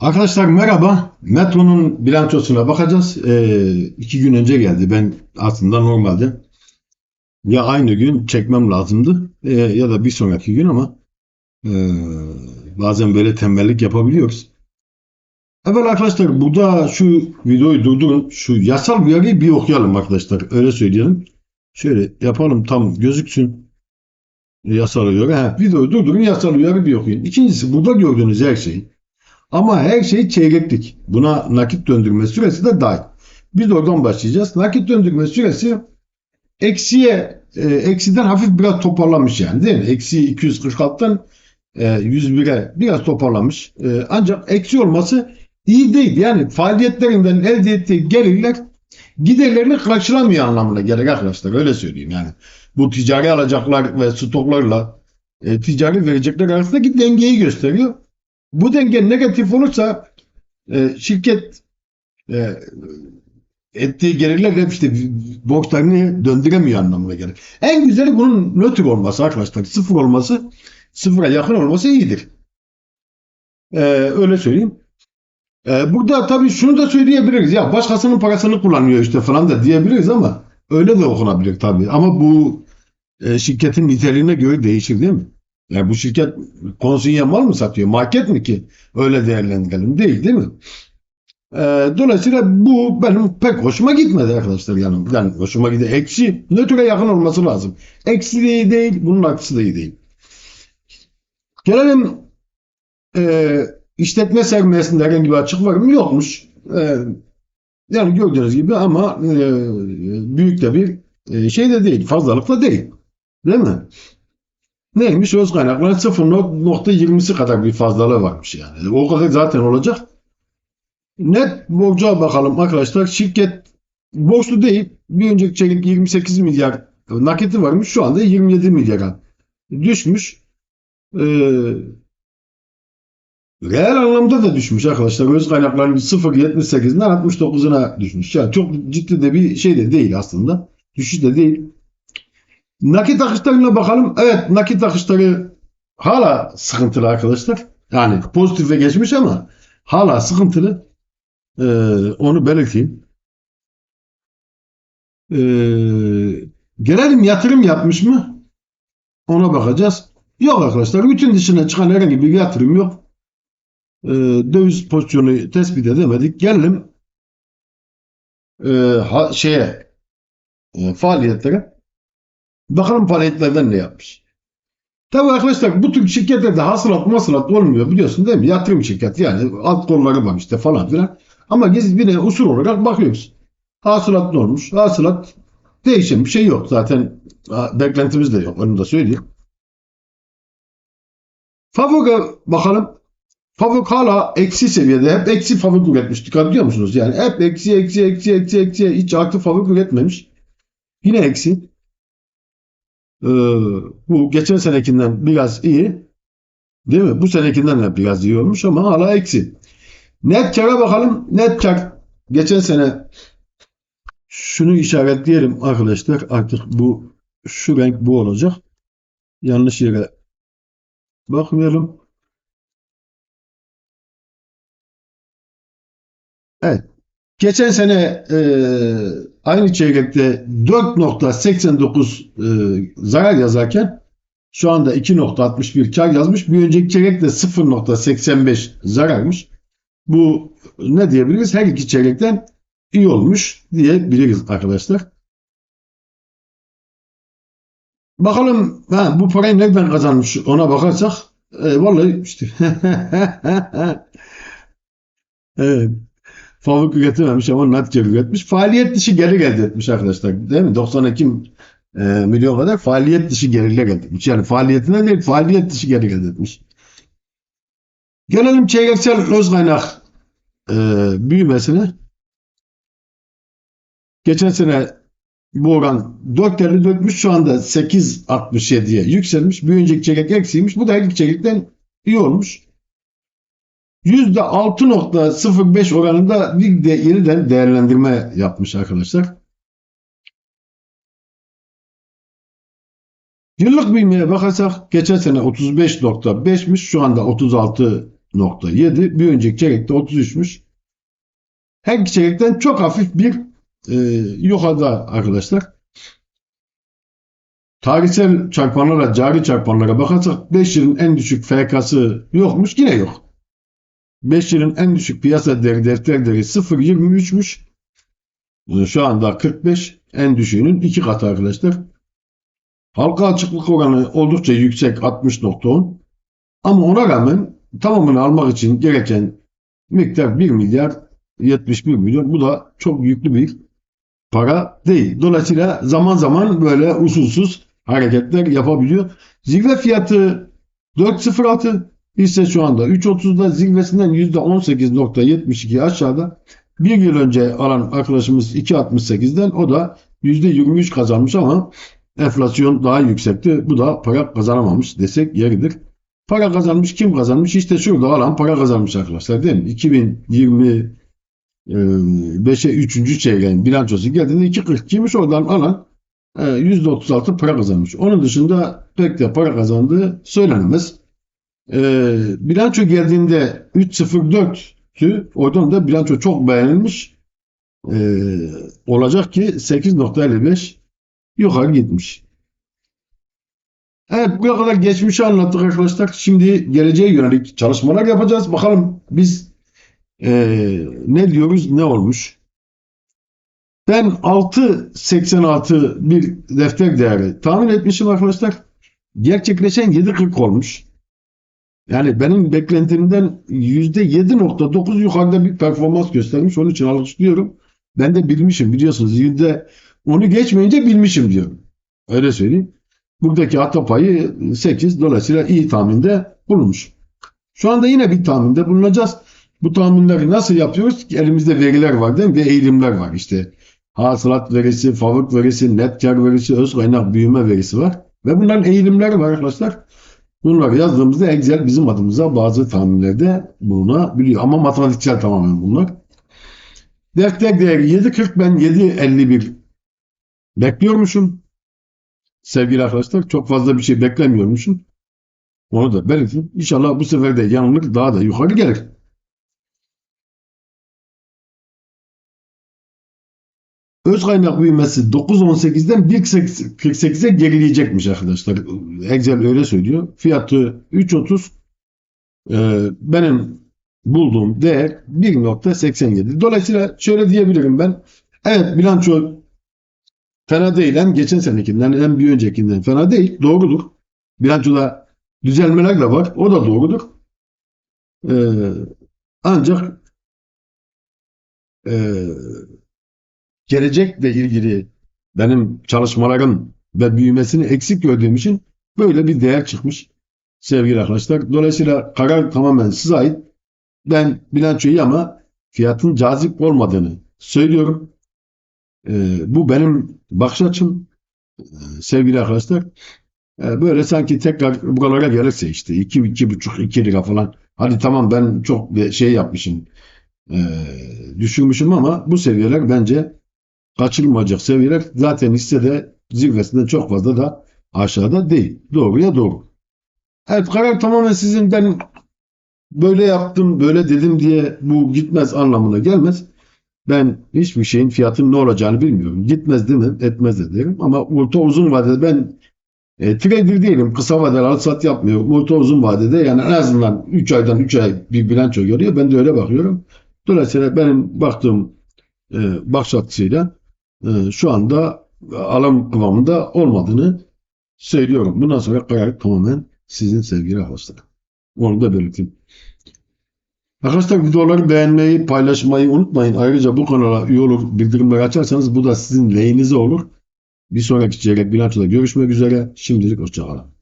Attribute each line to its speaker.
Speaker 1: Arkadaşlar merhaba. Metro'nun bilançosuna bakacağız. Ee, iki gün önce geldi. Ben aslında normalde ya aynı gün çekmem lazımdı e, ya da bir sonraki gün ama e, bazen böyle tembellik yapabiliyoruz. Evet arkadaşlar burada şu videoyu durdurun. Şu yasal uyarıyı bir okuyalım arkadaşlar. Öyle söyleyelim. Şöyle yapalım tam gözüksün. Yasal uyarı. Ha, videoyu durdurun yasal uyarı bir okuyun. İkincisi burada gördüğünüz her şey ama her şey çeyreklik. Buna nakit döndürme süresi de dahil. Biz oradan başlayacağız. Nakit döndürme süresi eksiye e, eksiden hafif biraz toparlamış yani değil mi? Eksi 246'dan e, 101'e biraz toparlamış. E, ancak eksi olması iyi değil. Yani faaliyetlerinden elde ettiği gelirler giderlerini karşılamıyor anlamına gelir arkadaşlar. Öyle söyleyeyim yani. Bu ticari alacaklar ve stoklarla e, ticari verecekler arasındaki dengeyi gösteriyor. Bu denge negatif olursa e, şirket e, ettiği gelirlerle işte borçlarını döndüremiyor anlamına gelir. En güzeli bunun nötr olması arkadaşlar. Sıfır olması, sıfıra yakın olması iyidir. E, öyle söyleyeyim. E, burada tabii şunu da söyleyebiliriz. Ya başkasının parasını kullanıyor işte falan da diyebiliriz ama öyle de okunabilir tabii. Ama bu e, şirketin niteliğine göre değişir değil mi? Yani bu şirket konsinye mal mı satıyor? Market mi ki? Öyle değerlendirelim. Değil değil mi? Ee, dolayısıyla bu benim pek hoşuma gitmedi arkadaşlar. Yani, yani hoşuma gidiyor. Eksi nötre yakın olması lazım. Eksi de iyi değil. Bunun aksi de iyi değil. Gelelim e, işletme sermayesinde herhangi bir açık var mı? Yokmuş. E, yani gördüğünüz gibi ama e, büyük de bir e, şey de değil. Fazlalık da değil. Değil mi? Neymiş? Öz kaynakların 0.20'si kadar bir fazlalığı varmış yani. O kadar zaten olacak. Net borca bakalım arkadaşlar. Şirket borçlu değil. Bir önceki çeyrek 28 milyar nakiti varmış. Şu anda 27 milyara düşmüş. Ee, reel anlamda da düşmüş arkadaşlar. Öz kaynakların 0.78'den 69'una düşmüş. Yani çok ciddi de bir şey de değil aslında. Düşüş de değil. Nakit akışlarına bakalım. Evet nakit akışları hala sıkıntılı arkadaşlar. Yani pozitife geçmiş ama hala sıkıntılı. Ee, onu belirteyim. Ee, gelelim yatırım yapmış mı? Ona bakacağız. Yok arkadaşlar. Bütün dışına çıkan herhangi bir yatırım yok. Ee, döviz pozisyonu tespit edemedik. Gelelim e, ha, şeye e, faaliyetlere. Bakalım faaliyetlerden ne yapmış. Tabii arkadaşlar bu tür şirketlerde hasılat masılat olmuyor biliyorsun değil mi? Yatırım şirketi yani alt kolları var işte falan filan. Ama biz bir usul olarak bakıyoruz. Hasılat ne olmuş? Hasılat değişen bir şey yok. Zaten beklentimiz de yok. Onu da söyleyeyim. Favok'a bakalım. Favok hala eksi seviyede. Hep eksi favok üretmiş. Dikkat ediyor musunuz? Yani hep eksi eksi eksi eksi eksi. Hiç aktif favok üretmemiş. Yine eksi. Ee, bu geçen senekinden biraz iyi. Değil mi? Bu senekinden de biraz iyi olmuş ama hala eksi. Net kar'a bakalım. Net kar geçen sene şunu işaretleyelim arkadaşlar. Artık bu şu renk bu olacak. Yanlış yere bakmayalım. Evet. Geçen sene e, aynı çeyrekte 4.89 e, zarar yazarken şu anda 2.61 kar yazmış. Bir önceki çeyrekte 0.85 zararmış. Bu ne diyebiliriz? Her iki çeyrekten iyi olmuş diyebiliriz arkadaşlar. Bakalım ha, bu parayı nereden kazanmış ona bakarsak e, vallahi işte evet fabrik üretememiş ama natçe üretmiş. Faaliyet dışı gelir elde etmiş arkadaşlar. Değil mi? 92 e, milyon kadar faaliyet dışı gelirler elde etmiş. Yani faaliyetinden değil faaliyet dışı gelir elde etmiş. Gelelim çeyreksel öz kaynak e, büyümesine. Geçen sene bu oran 4.54'müş şu anda 8.67'ye yükselmiş. Bir önceki çeyrek eksiymiş. Bu da iki çeyrekten iyi olmuş. %6.05 oranında bir de yeniden değerlendirme yapmış arkadaşlar. Yıllık büyümeye bakarsak geçen sene 35.5'miş şu anda 36 31.7. Bir önceki çeyrekte 33'müş. Her iki çeyrekten çok hafif bir e, yukarıda arkadaşlar. Tarihsel çarpanlara, cari çarpanlara bakarsak 5 yılın en düşük FK'sı yokmuş. Yine yok. 5 yılın en düşük piyasa değeri defter değeri 0.23'müş. Ee, Şu anda 45 en düşüğünün iki katı arkadaşlar. Halka açıklık oranı oldukça yüksek 60.10. Ama ona rağmen tamamını almak için gereken miktar 1 milyar 71 milyon. Bu da çok yüklü bir para değil. Dolayısıyla zaman zaman böyle usulsüz hareketler yapabiliyor. Zirve fiyatı 4.06 ise şu anda 3.30'da zirvesinden %18.72 aşağıda. Bir yıl önce alan arkadaşımız 2.68'den o da %23 kazanmış ama enflasyon daha yüksekti. Bu da para kazanamamış desek yeridir. Para kazanmış kim kazanmış? İşte şurada alan para kazanmış arkadaşlar değil mi? 2020 5'e 3. çeyreğin bilançosu geldiğinde 2.42'ymiş oradan alan e, %36 para kazanmış. Onun dışında pek de para kazandığı söylenemez. E, bilanço geldiğinde 3.04'tü. Oradan da bilanço çok beğenilmiş. E, olacak ki 8.55 yukarı gitmiş. Evet buraya kadar geçmişi anlattık arkadaşlar. Şimdi geleceğe yönelik çalışmalar yapacağız. Bakalım biz ee, ne diyoruz ne olmuş? Ben 6.86 bir defter değeri tahmin etmişim arkadaşlar. Gerçekleşen 7.40 olmuş. Yani benim beklentimden %7.9 yukarıda bir performans göstermiş. Onun için alkışlıyorum. Ben de bilmişim biliyorsunuz. Yüzde onu geçmeyince bilmişim diyorum. Öyle söyleyeyim. Buradaki hata payı 8. Dolayısıyla iyi tahminde bulunmuş. Şu anda yine bir tahminde bulunacağız. Bu tahminleri nasıl yapıyoruz? Elimizde veriler var değil mi? Ve eğilimler var işte. Hasılat verisi, fabrik verisi, net kar verisi, öz kaynak büyüme verisi var. Ve bunların eğilimleri var arkadaşlar. Bunları yazdığımızda Excel bizim adımıza bazı tahminlerde bulunabiliyor. Ama matematiksel tamamen bunlar. Defter değeri 7.40 ben 7.51 bekliyormuşum. Sevgili arkadaşlar çok fazla bir şey beklemiyormuşum. Onu da belirtin. İnşallah bu sefer de yanılır daha da yukarı gelir. Öz kaynak büyümesi 9.18'den 1.48'e gerileyecekmiş arkadaşlar. Excel öyle söylüyor. Fiyatı 3.30. Ee, benim bulduğum değer 1.87. Dolayısıyla şöyle diyebilirim ben. Evet bilanço fena değil. Hem geçen senekinden hem bir öncekinden fena değil. Doğrudur. Bilançoda düzelmeler de var. O da doğrudur. Ee, ancak eee gelecekle ilgili benim çalışmalarım ve büyümesini eksik gördüğüm için böyle bir değer çıkmış sevgili arkadaşlar. Dolayısıyla karar tamamen size ait. Ben bilançoyu ama fiyatın cazip olmadığını söylüyorum. Ee, bu benim bakış açım ee, sevgili arkadaşlar. Ee, böyle sanki tekrar buralara gelirse işte 2 iki, buçuk 2 lira falan. Hadi tamam ben çok şey yapmışım. Ee, düşürmüşüm ama bu seviyeler bence kaçırılmayacak seviyeler zaten hissede zirvesinden çok fazla da aşağıda değil. Doğruya doğru. Evet karar tamamen sizin ben böyle yaptım böyle dedim diye bu gitmez anlamına gelmez. Ben hiçbir şeyin fiyatının ne olacağını bilmiyorum. Gitmez mi? Etmez de derim. Ama orta uzun vadede ben e, trader değilim. Kısa vadeli al sat yapmıyorum. Orta uzun vadede yani en azından 3 aydan 3 ay bir bilanço görüyor. Ben de öyle bakıyorum. Dolayısıyla benim baktığım e, bakış açısıyla şu anda alım kıvamında olmadığını söylüyorum. Bundan sonra karar tamamen sizin sevgili arkadaşlar. Onu da belirteyim. Arkadaşlar videoları beğenmeyi, paylaşmayı unutmayın. Ayrıca bu kanala üye olur, bildirimleri açarsanız bu da sizin lehinize olur. Bir sonraki çeyrek bilançoda görüşmek üzere. Şimdilik hoşçakalın.